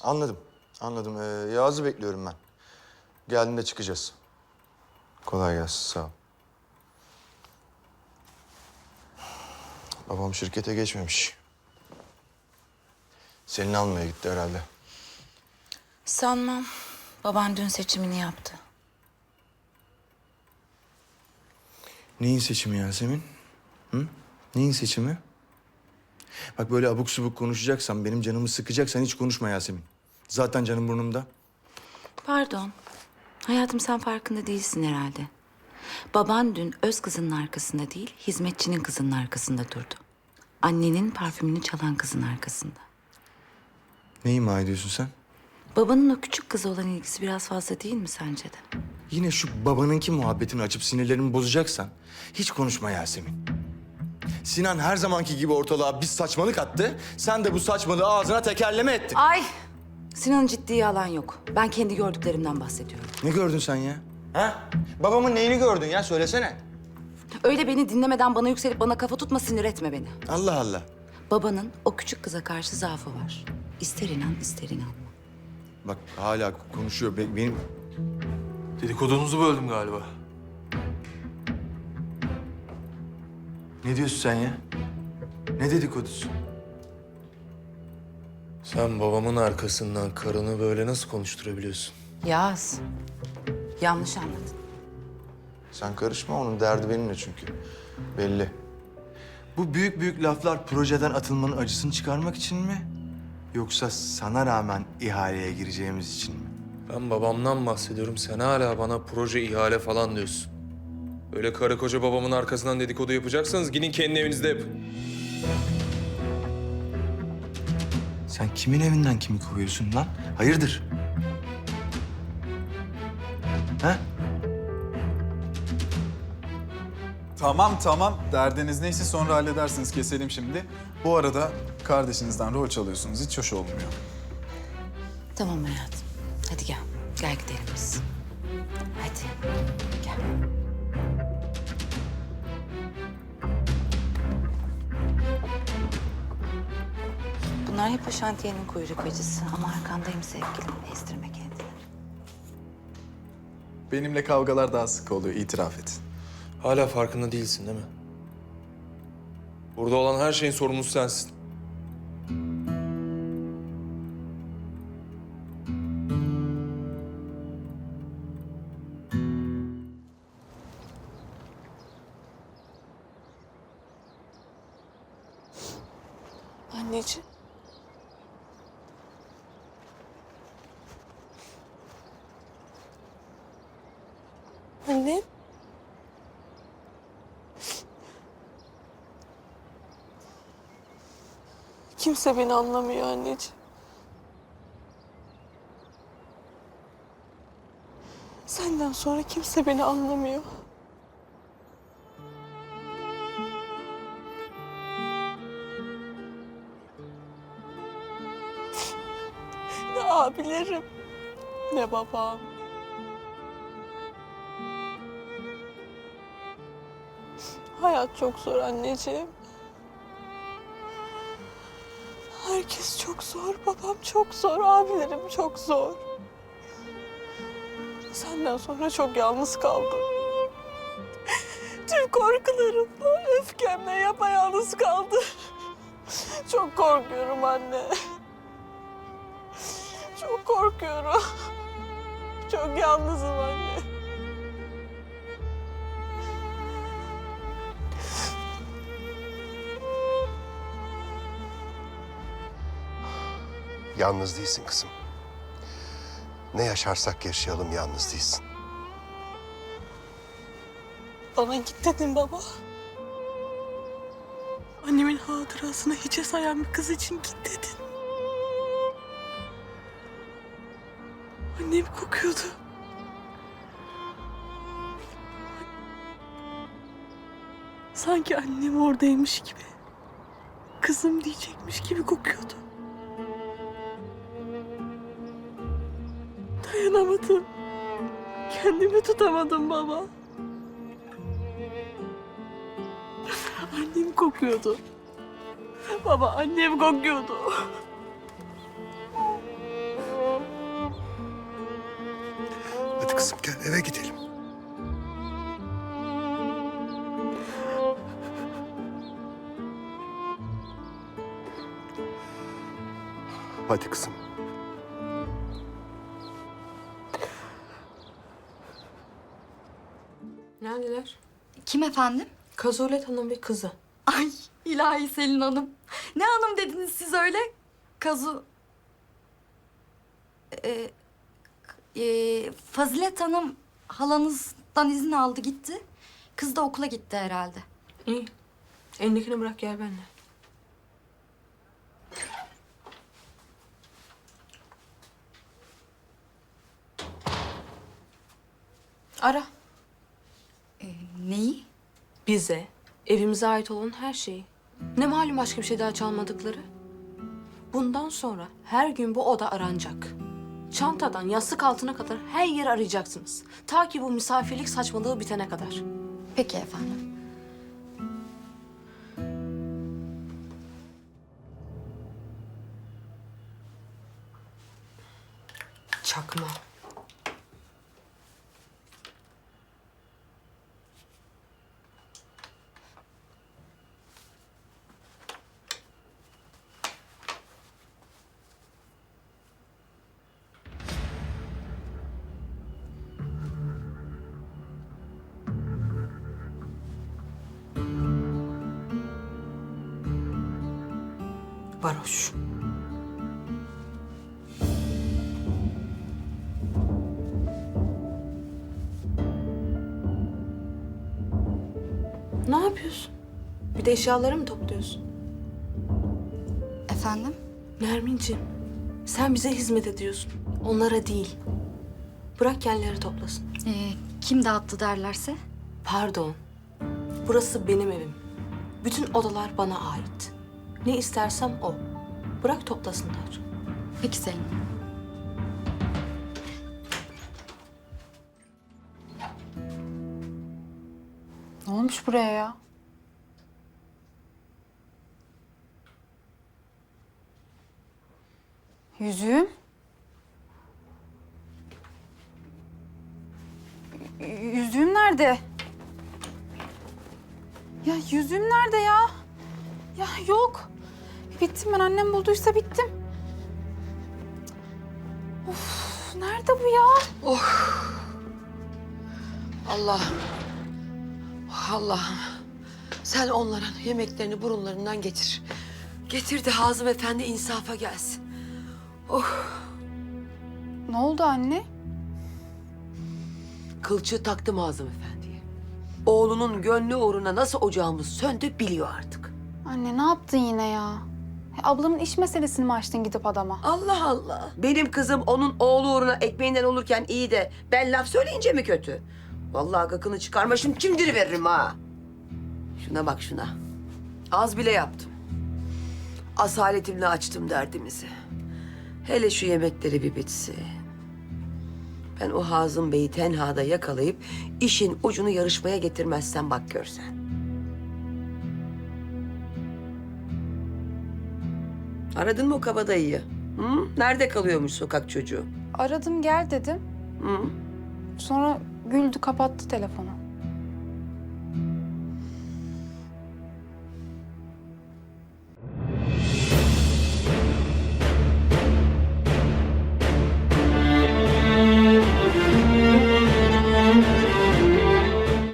Anladım, anladım. Ee, Yağız'ı bekliyorum ben. Geldiğinde çıkacağız. Kolay gelsin, sağ ol. Babam şirkete geçmemiş. Selin almaya gitti herhalde. Sanmam. Baban dün seçimini yaptı. Neyin seçimi Yasemin? Hı? Neyin seçimi? Bak böyle abuk subuk konuşacaksan, benim canımı sıkacaksan hiç konuşma Yasemin. Zaten canım burnumda. Pardon. Hayatım sen farkında değilsin herhalde. Baban dün öz kızının arkasında değil, hizmetçinin kızının arkasında durdu. Annenin parfümünü çalan kızın arkasında. Ne ima ediyorsun sen? Babanın o küçük kıza olan ilgisi biraz fazla değil mi sence de? Yine şu babanınki muhabbetini açıp sinirlerimi bozacaksan hiç konuşma Yasemin. Sinan her zamanki gibi ortalığa bir saçmalık attı. Sen de bu saçmalığı ağzına tekerleme ettin. Ay! Sinan'ın ciddiye alan yok. Ben kendi gördüklerimden bahsediyorum. Ne gördün sen ya? Ha? Babamın neyini gördün ya? Söylesene. Öyle beni dinlemeden bana yükselip bana kafa tutma sinir etme beni. Allah Allah. Babanın o küçük kıza karşı zaafı var. İster inan ister inanma. Bak hala konuşuyor. Be- Benim Dedikodunuzu böldüm galiba. Ne diyorsun sen ya? Ne dedikodusu? Sen babamın arkasından karını böyle nasıl konuşturabiliyorsun? Yaz. Yanlış anladın. Sen karışma onun derdi benimle çünkü. Belli. Bu büyük büyük laflar projeden atılmanın acısını çıkarmak için mi? Yoksa sana rağmen ihaleye gireceğimiz için mi? Ben babamdan bahsediyorum. Sen hala bana proje ihale falan diyorsun. Öyle karı koca babamın arkasından dedikodu yapacaksanız gidin kendi evinizde yapın. Sen kimin evinden kimi kovuyorsun lan? Hayırdır? Ha? Tamam tamam. Derdiniz neyse sonra halledersiniz. Keselim şimdi. Bu arada kardeşinizden rol çalıyorsunuz. Hiç hoş olmuyor. Tamam hayatım. Hadi gel. Gel gidelim biz. Hadi. Bunlar hep o şantiyenin kuyruk acısı ama arkandayım sevgilim. Ezdirme kendini. Benimle kavgalar daha sık oluyor. itiraf et. Hala farkında değilsin değil mi? Burada olan her şeyin sorumlusu sensin. Anneciğim. Anne. Kimse beni anlamıyor anneciğim. Senden sonra kimse beni anlamıyor. Ne abilerim, ne babam. Hayat çok zor anneciğim. Herkes çok zor, babam çok zor, abilerim çok zor. Senden sonra çok yalnız kaldım. Tüm korkularımla, öfkemle yapayalnız kaldım. Çok korkuyorum anne. Çok korkuyorum. Çok yalnızım anne. Yalnız değilsin kızım. Ne yaşarsak yaşayalım yalnız değilsin. Bana git dedin baba. Annemin hatırasını hiçe sayan bir kız için git dedin. Annem kokuyordu. Sanki annem oradaymış gibi. Kızım diyecekmiş gibi kokuyordu. dayanamadım. Kendimi tutamadım baba. Annem kokuyordu. Baba annem kokuyordu. Hadi kızım gel eve gidelim. Hadi kızım. Neredeler? Kim efendim? Kazulet Hanım ve kızı. Ay ilahi Selin Hanım. Ne hanım dediniz siz öyle? Kazu... Ee, e, Fazilet Hanım halanızdan izin aldı gitti. Kız da okula gitti herhalde. İyi. Elindekini bırak gel benimle. Ara. Bize, evimize ait olan her şeyi. Ne malum başka bir şey daha çalmadıkları. Bundan sonra her gün bu oda aranacak. Çantadan yastık altına kadar her yeri arayacaksınız. Ta ki bu misafirlik saçmalığı bitene kadar. Peki efendim. Çakma. Varoş. Ne yapıyorsun? Bir de eşyaları mı topluyorsun? Efendim? Nermin'ciğim, sen bize hizmet ediyorsun. Onlara değil. Bırak kendileri toplasın. Ee, kim dağıttı derlerse? Pardon. Burası benim evim. Bütün odalar bana ait. Ne istersem o. Bırak toplasınlar. Peki Selin Hanım. Ne olmuş buraya ya? Yüzüğüm? Yüzüğüm nerede? Ya yüzüğüm nerede ya? Ya yok. Bittim ben annem bulduysa bittim. Of nerede bu ya? Allah'ım. Allah'ım. Sen onların yemeklerini burunlarından getir. Getir de Hazım Efendi insafa gelsin. Ne oldu anne? Kılçığı taktım Hazım Efendi'ye. Oğlunun gönlü uğruna nasıl ocağımız söndü biliyor artık. Anne ne yaptın yine ya? Ablamın iş meselesini mi açtın gidip adama? Allah Allah. Benim kızım onun oğlu uğruna ekmeğinden olurken iyi de ben laf söyleyince mi kötü? Vallahi gıkını çıkarma şimdi kim veririm ha? Şuna bak şuna. Az bile yaptım. Asaletimle açtım derdimizi. Hele şu yemekleri bir bitsin. Ben o Hazım Bey'i tenhada yakalayıp işin ucunu yarışmaya getirmezsem bak görsen. Aradın mı o kabadayıyı? Hı? Nerede kalıyormuş sokak çocuğu? Aradım gel dedim. Hı? Sonra güldü kapattı telefonu.